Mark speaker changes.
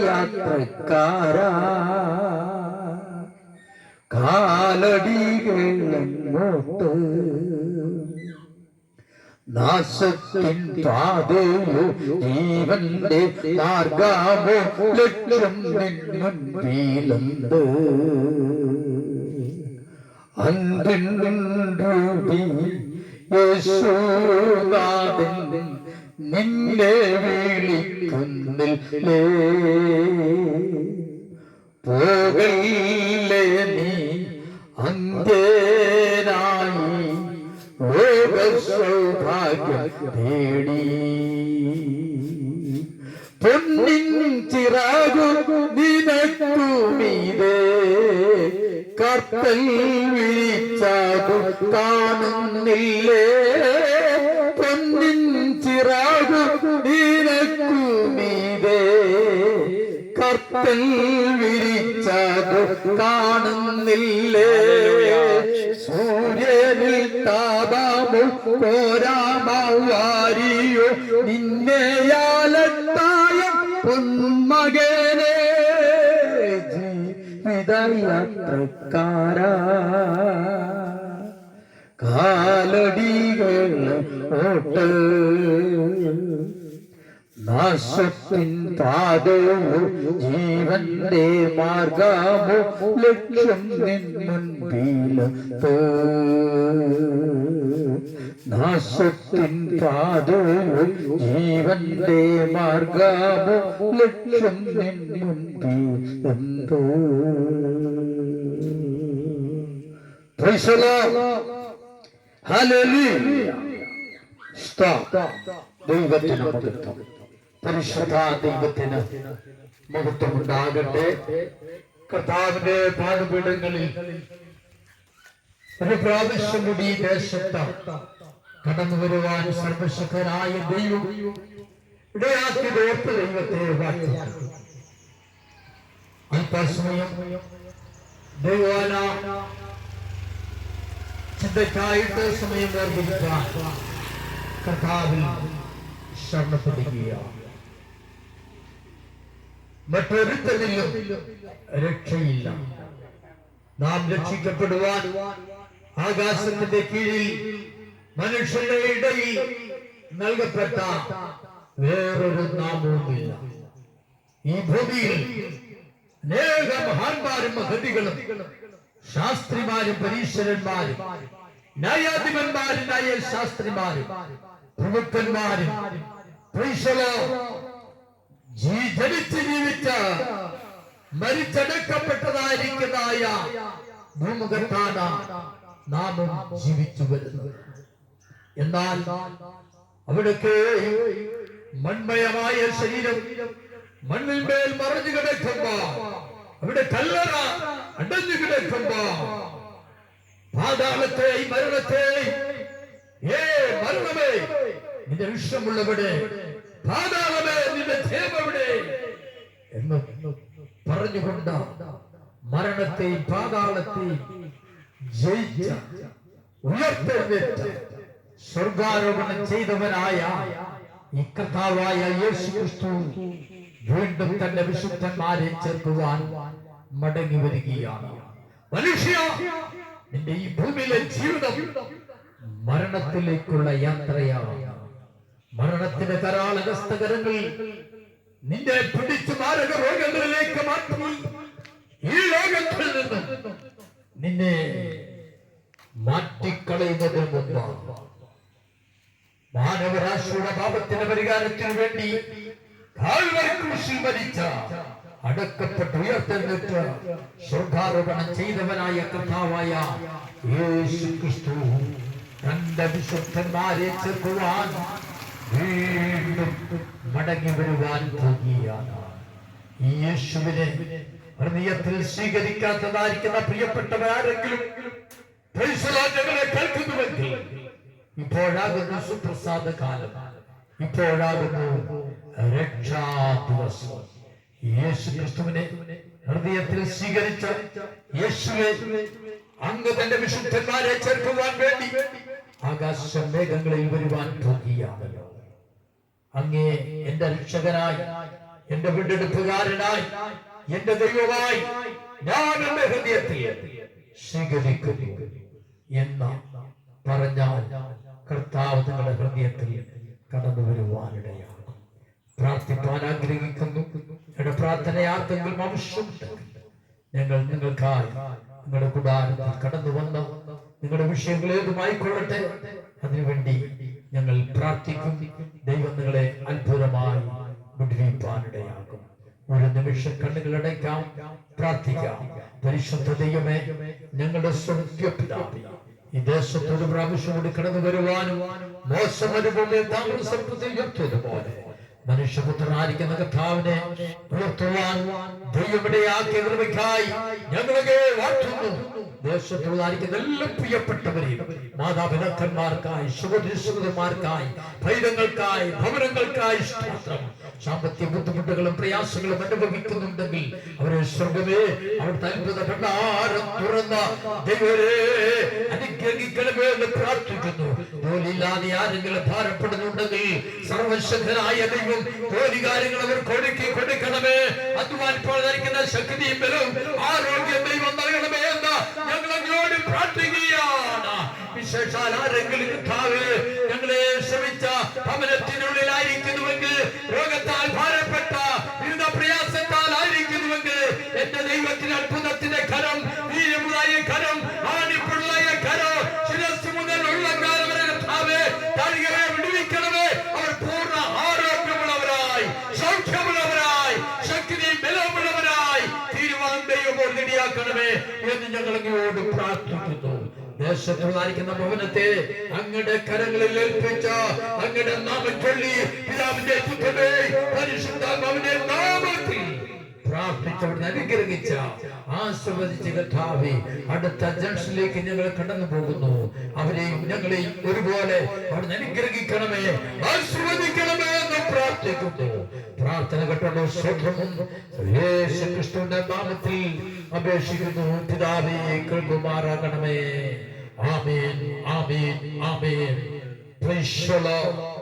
Speaker 1: യാത്രക്കാരാ. കാലടികളെങ്ങോട്ട് നാശത്തിൻ പാതയോ ജീവന്റെ മാർഗാമോ ലക്ഷ്യം മുൻപിലുണ്ട് അന്തിൻറൂടി യേശുനാഥൻ നിന്നെ വിളിക്കുന്നില്ലേ? പോകല്ലേ നീ? അന്തേനായി ലോക സൗഭാഗ്യം തേടി. പൊന്നിൻ ചിറാകു നിനക്കുമീതേ കർത്തൽ വിളിച്ചാകും കാണുന്നില്ലേ? കർത്തൽ വിരിച്ചത് കാണുന്നില്ലേ? സൂര്യനിൽ താപമോ പോരാമവാരിയോ. നിന്നെയാലത്തായ പൊന്മകനെ. ജീവിതയാത്രക്കാരാ. കാലടികൾ ഓട്ട് നാശത്തിൻ പാതയോ ജീവന്റെ മാർഗമോ ലക്ഷ്യം നിൻ മുൻപിലത്ത് നാശത്തിൻ പാതയോ ജീവന്റെ മാർഗമോ ലക്ഷ്യം നിൻ എന്തോ. Hallelujah. Stop. പരിശുദ്ധ ദൈവത്തിന് മഹത്വമുണ്ടാകട്ടെ കർത്താവിന്റെ പാടുപീഠങ്ങളിൽ ഒരു പ്രാവശ്യം കൂടി ദേശത്ത് കടന്നു വരുവാൻ സർവശക്തനായ ദൈവം ഇടയാക്കി ഓർത്ത് ദൈവത്തെ അല്പസമയം ദൈവാന ചിന്തയ്ക്കായിട്ട് സമയം വേർതിരിക്കാൻ കർത്താവിൽ ശരണപ്പെടുകയാണ്. മറ്റൊരുത്തനിലും രക്ഷയില്ല. നാം രക്ഷിക്കപ്പെടുവാൻ ആകാശത്തിന്റെ കീഴിൽ മനുഷ്യരുടെ ഇടയിൽ നൽകപ്പെട്ട വേറൊരു നാമവുമില്ല. ഈ ഭൂമിയിൽ അനേക മഹാന്മാരും മഹതികളും ശാസ്ത്രിമാരും പരീശ്വരന്മാരും ന്യായാധിപന്മാരും ന്യായ ശാസ്ത്രിമാരും പ്രമുഖന്മാരും ജീ- ജനിച്ച് ജീവിച്ച് മരിച്ചടക്കപ്പെട്ടതായിരിക്കുന്നതായ ഭൂമുഖത്താണ് നാമും ജീവിച്ചു വരുന്നത്. എന്നാൽ അവിടൊക്കെ മൺമയമായ ശരീരം മണ്ണിൽ മേൽ മറഞ്ഞു കിടക്കുമ്പോ അവിടെ കല്ലറ അടഞ്ഞു കിടക്കുമ്പോ പാതാളത്തെ മരണത്തെ ഏ മരണമേ നിന്റെ വിഷമുള്ളവിടെ പാതാളമേ നിന്റെ ക്ഷേമവിടെ എന്ന് ജയിച്ച ഉയർത്തെഴുന്നേറ്റ സ്വർഗാരോപണം ചെയ്തവനായ ഈ കർത്താവായ യേശു ക്രിസ്തു വീണ്ടും തന്റെ വിശുദ്ധന്മാരെ ചേർക്കുവാൻ മടങ്ങി വരികയാണ്. മനുഷ്യ നിന്റെ ഈ ഭൂമിയിലെ ജീവിതം മരണത്തിലേക്കുള്ള യാത്രയാണ്. മരണത്തിന്റെ കരാളഹസ്തകരങ്ങളിൽ നിന്റെ പിടിച്ചു മാരക രോഗങ്ങളിലേക്ക് മാറ്റി. ഈ ലോകത്തിൽ നിന്ന് നിന്നെ മാറ്റിക്കളയുന്നതിൽ മുമ്പ് മാനവരാശിയുടെ പാപത്തിന്റെ പരിഹാരത്തിന് വേണ്ടി കൃഷി മരിച്ച അടക്കപ്പെട്ട് ഉയർത്തെഴുന്നേറ്റ് സ്വർഗാരോപണം ചെയ്തവനായ കർത്താവായ യേശു ക്രിസ്തു തന്റെ വിശുദ്ധന്മാരെ ചേർക്കുവാൻ വീണ്ടും മടങ്ങി വരുവാൻ ഈ യേശുവിനെ ഹൃദയത്തിൽ സ്വീകരിക്കാത്തതായിരിക്കുന്ന പ്രിയപ്പെട്ടവർ ആരെങ്കിലും ഇപ്പോഴാകുന്നു സുപ്രസാദ കാലം ഇപ്പോഴാകുന്നു രക്ഷാ ദിവസം യേശു ക്രിസ്തുവിനെ ഹൃദയത്തിൽ സ്വീകരിച്ച യേശുവെ അങ്ങ് തന്റെ വിശുദ്ധന്മാരെ ചേർക്കുവാൻ വേണ്ടി ആകാശ മേഘങ്ങളിൽ വരുവാൻ പോകുകയാണല്ലോ അങ്ങേ എന്റെ രക്ഷകനായി എന്റെ വീണ്ടെടുപ്പുകാരനായി എന്റെ ദൈവമായി ഞാൻ എന്റെ ഹൃദയത്തിൽ സ്വീകരിക്കുന്നു എന്ന പറഞ്ഞാൽ കർത്താവ് നിങ്ങളുടെ ഹൃദയത്തിൽ കടന്നു വരുവാനിടയാണ് പ്രാർത്ഥിപ്പാൻ ആഗ്രഹിക്കുന്നു. നിങ്ങളുടെ പ്രാർത്ഥന ആർക്കെങ്കിലും ആവശ്യമുണ്ട് ഞങ്ങൾ നിങ്ങൾക്കായി നിങ്ങളുടെ കൂടാരത്തിൽ കടന്നു വന്ന. നിങ്ങളുടെ വിഷയങ്ങൾ ഏതുമായിക്കൊള്ളട്ടെ? അതിനുവേണ്ടി ഞങ്ങൾ പ്രാർത്ഥിക്കും. വിടുവിപ്പാനിടയാകും ഒരു നിമിഷം കണ്ണുകളടയ്ക്കാം പ്രാർത്ഥിക്കാം. പരിശുദ്ധ ദൈവമേ ഞങ്ങളുടെ സ്വന്തം ഈ ദേശത്ത് ഒരു പ്രാവശ്യം കൂടി കടന്നു വരുവാനും മോശം അനുഭവം താമസത്തിൽ ഉയർത്തിയതുപോലെ മനുഷ്യപുത്രനായിരിക്കുന്ന കർത്താവിനെ ഉയർത്തുവാൻ ദൈവമിടയാക്കിയ കൃപയ്ക്കായി ഞങ്ങളെ വാഴ്ത്തുന്നു. ദേശത്തുള്ളതായിരിക്കുന്ന എല്ലാ പ്രിയപ്പെട്ടവരെയും മാതാപിതാക്കന്മാർക്കായി സുഖദുസുഖന്മാർക്കായി ഭൈരങ്ങൾക്കായി ഭവനങ്ങൾക്കായി സാമ്പത്തിക ബുദ്ധിമുട്ടുകളും പ്രയാസങ്ങളും അനുഭവിക്കുന്നുണ്ടെങ്കിൽ അവരെ സ്വർഗമേ അവിടുത്തെ അത്ഭുത ഭണ്ഡാരം തുറന്ന ദൈവരെ പ്രാർത്ഥിക്കുന്നു. ജോലിയില്ലാതെ ആരെങ്കിലും ഭാരപ്പെടുന്നുണ്ടെങ്കിൽ സർവശക്തനായ ദൈവം ജോലി കാര്യങ്ങൾ അവർ കൊടുക്കി കൊടുക്കണമേ. അധ്വാനിപ്പോഴായിരിക്കുന്ന ശക്തിയും ബലവും ആരോഗ്യം ദൈവം നൽകണമേ എന്ന് ഞങ്ങൾ അങ്ങോട്ട് പ്രാർത്ഥിക്കുകയാണ്. വിശേഷാൽ ആരെങ്കിലും ഞങ്ങളെ ശ്രമിച്ച ഭവനത്തിനുള്ളിലായിരിക്കുന്നുവെങ്കിൽ ഇടയാക്കണമേ എന്ന് ഞങ്ങൾ അങ്ങോട്ട് പ്രാർത്ഥിക്കുന്നു. ദേശത്തുള്ളായിരിക്കുന്ന ഭവനത്തെ അങ്ങടെ കരങ്ങളിൽ ഏൽപ്പിച്ച അങ്ങടെ നാമം ചൊല്ലി പിതാവിന്റെ പുത്രനെ പരിശുദ്ധാത്മാവിന്റെ നാമത്തിൽ പ്രാർത്ഥിച്ചവിടുന്ന് അനുഗ്രഹിച്ച ആസ്വദിച്ച കഥാവി അടുത്ത ജംഗ്ഷനിലേക്ക് ഞങ്ങൾ കടന്നു പോകുന്നു അവരെയും ഞങ്ങളെയും ഒരുപോലെ അവിടെ അനുഗ്രഹിക്കണമേ ആസ്വദിക്കണമേ പ്രാർത്ഥിക്കുന്നു പ്രാർത്ഥന കേട്ടോ സ്വന്തമും യേശുക്രിസ്തുവിന്റെ നാമത്തിൽ അപേക്ഷിക്കുന്നു. പിതാവേ കേൾക്കുമാറാകണമേ ആമേൻ ആമേൻ ആമേൻ. Lord.